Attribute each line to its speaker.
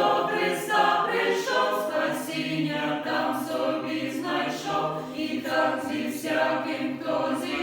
Speaker 1: до Христа прийшов, спасіння там собі знайшов, і так зі всяким, хто зі.